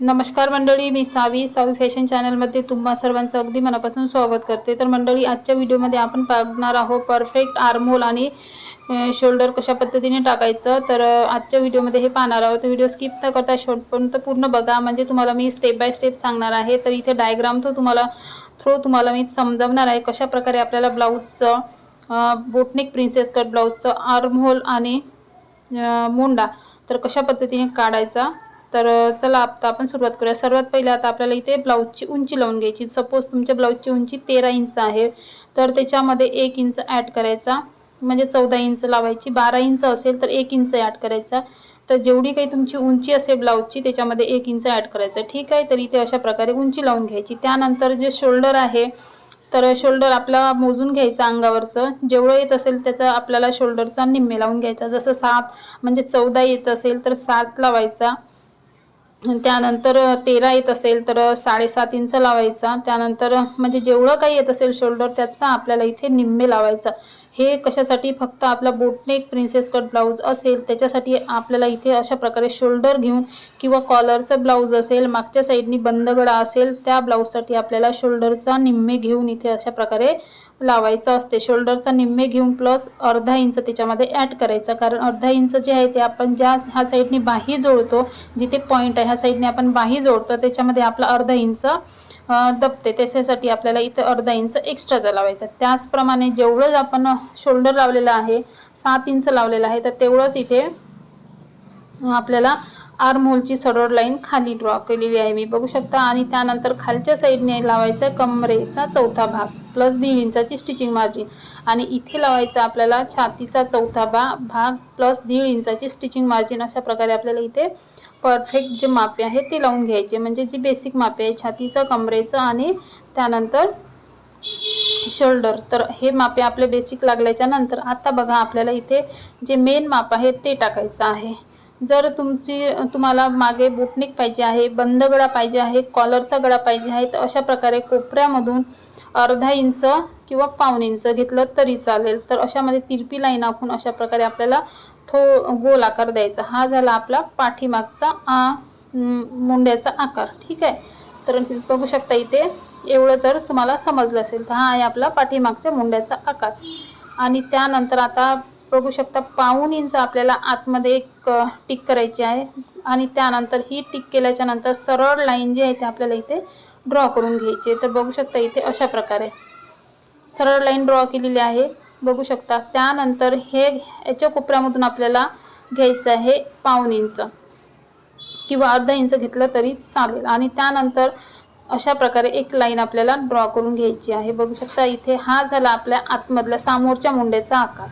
नमस्कार मंडळी मी सावी. सावी फॅशन चॅनलमध्ये तुम्हा सर्वांचं अगदी मनापासून स्वागत करते. तर मंडळी आजच्या व्हिडिओमध्ये आपण पाहणार आहोत परफेक्ट आर्मोल आणि शोल्डर कशा पद्धतीने टाकायचं. तर आजच्या व्हिडिओमध्ये हे पाहणार आहोत. व्हिडिओ स्किप न करता शेवटपर्यंत पूर्ण बघा. म्हणजे तुम्हाला मी स्टेप बाय स्टेप सांगणार आहे. तर इथे डायग्राम तो तुम्हाला थ्रू तुम्हाला मी समजवणार आहे कशा प्रकारे आपल्याला ब्लाऊजचं बोटनिक प्रिन्सेस कट ब्लाऊजचं आर्महोल आणि मुंडा तर कशा पद्धतीने काढायचा. तर चला आता आपण सुरुवात करूया. सर्वात पहिले आता आपल्याला इथे ब्लाऊजची उंची लावून घ्यायची. सपोज तुमच्या ब्लाऊजची उंची तेरा इंच आहे. तर त्याच्यामध्ये एक इंच ॲड करायचा. म्हणजे चौदा इंच लावायची. बारा इंच असेल तर एक इंच ॲड करायचा. तर जेवढी काही तुमची उंची असेल ब्लाऊजची त्याच्यामध्ये एक इंच ॲड करायचं. ठीक आहे? तर इथे अशा प्रकारे उंची लावून घ्यायची. त्यानंतर जे शोल्डर आहे तर शोल्डर आपला मोजून घ्यायचा अंगावरचं. जेवढं येत असेल त्याचा आपल्याला शोल्डरचा निम्मे लावून घ्यायचा. जसं सात म्हणजे चौदा येत असेल तर सात लावायचा. त्यानंतर तेरा येत असेल तर साडेसात इंच लावायचा. त्यानंतर म्हणजे जेवढं काही येत असेल शोल्डर त्याचा आपल्याला इथे निम्मे लावायचा. हे कशासाठी? फक्त आपला बोटनेक प्रिन्सेस कट ब्लाऊज असेल त्याच्यासाठी आपल्याला इथे अशा प्रकारे शोल्डर घेऊन किंवा कॉलरचं ब्लाऊज असेल मागच्या साईडनी बंदगडा असेल त्या ब्लाऊजसाठी आपल्याला शोल्डरचा निम्मे घेऊन इथे अशा प्रकारे लावायचं असते. शोल्डरचा निम्मे घेऊन प्लस अर्धा इंच त्याच्यामध्ये ॲड करायचं. कारण अर्धा इंच जे आहे ते आपण ज्या ह्या साईडनी बाही जोडतो जिथे पॉईंट आहे ह्या साईडने आपण बाही जोडतो त्याच्यामध्ये आपला अर्धा इंच दबते. त्याच्यासाठी आपल्याला इथं अर्धा इंच एक्स्ट्राचा लावायचा त्याचप्रमाणे जेवढं आपण शोल्डर लावलेलं आहे सात इंच लावलेलं आहे तर तेवढंच इथे आपल्याला आर्महोलची सरळ लाईन खाली ड्रॉ केलेली आहे. मी बघू शकता आणि त्यानंतर खालच्या साईडने लावायचा कमरेचा चौथा भाग प्लस दीड इंचाची स्टिचिंग मार्जिन आणि इथे लावायचा आपल्याला छातीचा चौथा भा भाग प्लस दीड इंचाची स्टिचिंग मार्जिन अशा प्रकारे आपल्याला इथे परफेक्ट जे मापे आहे ते लावून घ्यायचे. म्हणजे जी बेसिक मापे आहे छातीचं कमरेचं आणि त्यानंतर शोल्डर तर हे मापे आपले बेसिक लागल्याच्या नंतर आता बघा आपल्याला इथे जे मेन माप आहे ते टाकायचं आहे. जर तुमची तुम्हाला मागे बुटनिक पाहिजे आहे बंद गळा पाहिजे आहे कॉलरचा गळा पाहिजे आहे तर अशा प्रकारे कोपऱ्यामधून अर्धा इंच किंवा पाऊन इंच घेतलं तरी चालेल. तर अशामध्ये तिरपी लाईन आखून अशा प्रकारे आपल्याला थो गोल आकार द्यायचा. हा झाला आपला पाठीमागचा आ मुंड्याचा आकार. ठीक आहे? तर बघू शकता इथे एवढं तर तुम्हाला समजलं असेल. तर हा आहे आपला पाठीमागच्या मुंड्याचा आकार. आणि त्यानंतर आता बघू शकता पाऊन इंच आपल्याला आतमध्ये एक टिक करायची आहे. आणि त्यानंतर ही टिक केल्याच्यानंतर सरळ लाईन जी आहे ते आपल्याला इथे ड्रॉ करून घ्यायची आहे. तर बघू शकता इथे अशा प्रकारे सरळ लाईन ड्रॉ केलेली आहे. बघू शकता त्यानंतर हे याच्या कोपऱ्यामधून आपल्याला घ्यायचं आहे पाऊन इंच किंवा अर्धा इंच घेतलं तरी चालेल. आणि त्यानंतर अशा प्रकारे एक लाईन आपल्याला ड्रॉ करून घ्यायची आहे. बघू शकता इथे हा झाला आपल्या आतमधल्या समोरच्या मुंड्याचा आकार.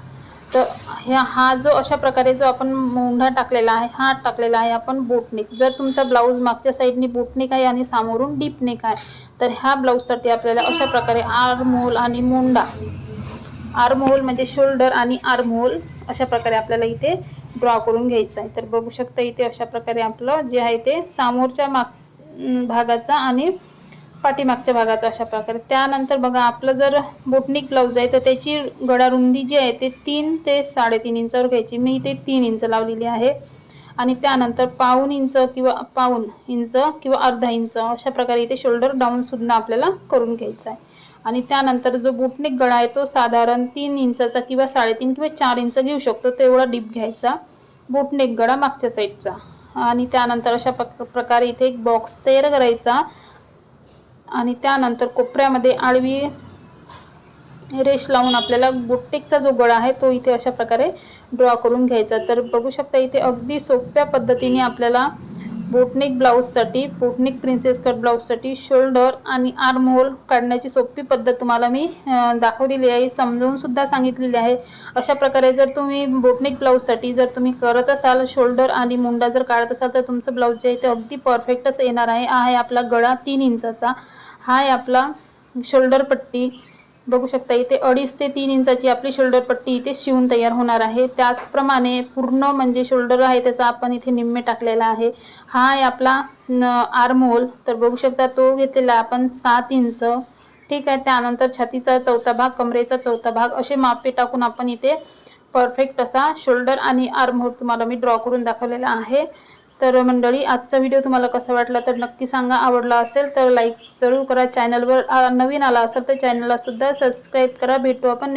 तर ह्या हा जो अशा प्रकारे जो आपण मुंढा टाकलेला आहे हा टाकलेला आहे आपण बोटनिक जर तुमचा ब्लाऊज मागच्या साईडनी बोटनिक आहे आणि समोरून डीपनेक आहे तर ह्या ब्लाऊजसाठी आपल्याला अशा प्रकारे आर्महोल आणि मुंडा. आर्महोल म्हणजे शोल्डर आणि आर्महोल अशा प्रकारे आपल्याला इथे ड्रॉ करून घ्यायचं आहे. तर बघू शकता इथे अशा प्रकारे आपलं जे आहे ते समोरच्या माग भागाचा आणि पाठीमागच्या भागाचा अशा प्रकारे. त्यानंतर बघा आपलं जर बोटनिक ब्लाऊज आहे तर त्याची गळा रुंदी जी आहे ते तीन ते साडेतीन इंचावर घ्यायची. मी इथे तीन इंच लावलेली आहे. आणि त्यानंतर पाऊन इंच किंवा पाऊन इंच किंवा अर्धा इंच अशा प्रकारे इथे शोल्डर डाऊनसुद्धा आपल्याला करून घ्यायचा आहे. आणि त्यानंतर जो बुटनिक गळा आहे तो साधारण तीन इंचाचा किंवा साडेतीन किंवा चार इंच घेऊ शकतो तेवढा डीप घ्यायचा. बुटनेक गळा मागच्या साईडचा आणि त्यानंतर अशा प्रकारे इथे एक बॉक्स तयार करायचा. आणि त्यानंतर कोपऱ्यामध्ये आडवी रेश लावून आपल्याला बुटनेकचा जो गळा आहे तो इथे अशा प्रकारे ड्रॉ करून घ्यायचा. तर बघू शकता इथे अगदी सोप्या पद्धतीने आपल्याला बोटनिक ब्लाऊजसाठी बोटनिक प्रिन्सेस कट ब्लाऊजसाठी शोल्डर आणि आर्म होल काढण्याची सोपी पद्धत तुम्हाला मी दाखवलेली आहे समजावूनसुद्धा सांगितलेली आहे. अशा प्रकारे जर तुम्ही बोटनिक ब्लाऊजसाठी जर तुम्ही करत असाल शोल्डर आणि मुंडा जर काढत असाल तर तुमचं ब्लाऊज जे आहे ते अगदी परफेक्टच येणार आहे. हा आहे आपला गळा तीन इंचाचा. हा आहे आपला. शोल्डर पट्टी. बघू शकता इथे अडीच ते तीन इंचाची आपली शोल्डर पट्टी इथे शिवून तयार होणार आहे. त्याचप्रमाणे पूर्ण म्हणजे शोल्डर आहे त्याचा आपण इथे निम्मे टाकलेला आहे. हा आहे आपला आर्म तर बघू शकता तो घेतलेला आपण सात इंच. ठीक आहे त्यानंतर छातीचा चौथा भाग कमरेचा चौथा भाग असे मापे टाकून आपण इथे परफेक्ट असा शोल्डर आणि आर्महोल तुम्हाला मी ड्रॉ करून दाखवलेला आहे. तर मंडळी आजचा व्हिडिओ तुम्हाला कसा वाटला तर नक्की सांगा. आवडला असेल तर लाईक जरूर करा. चॅनलवर आ- नवीन आला असेल तर चॅनलला सुद्धा सबस्क्राईब करा. भेटू आपण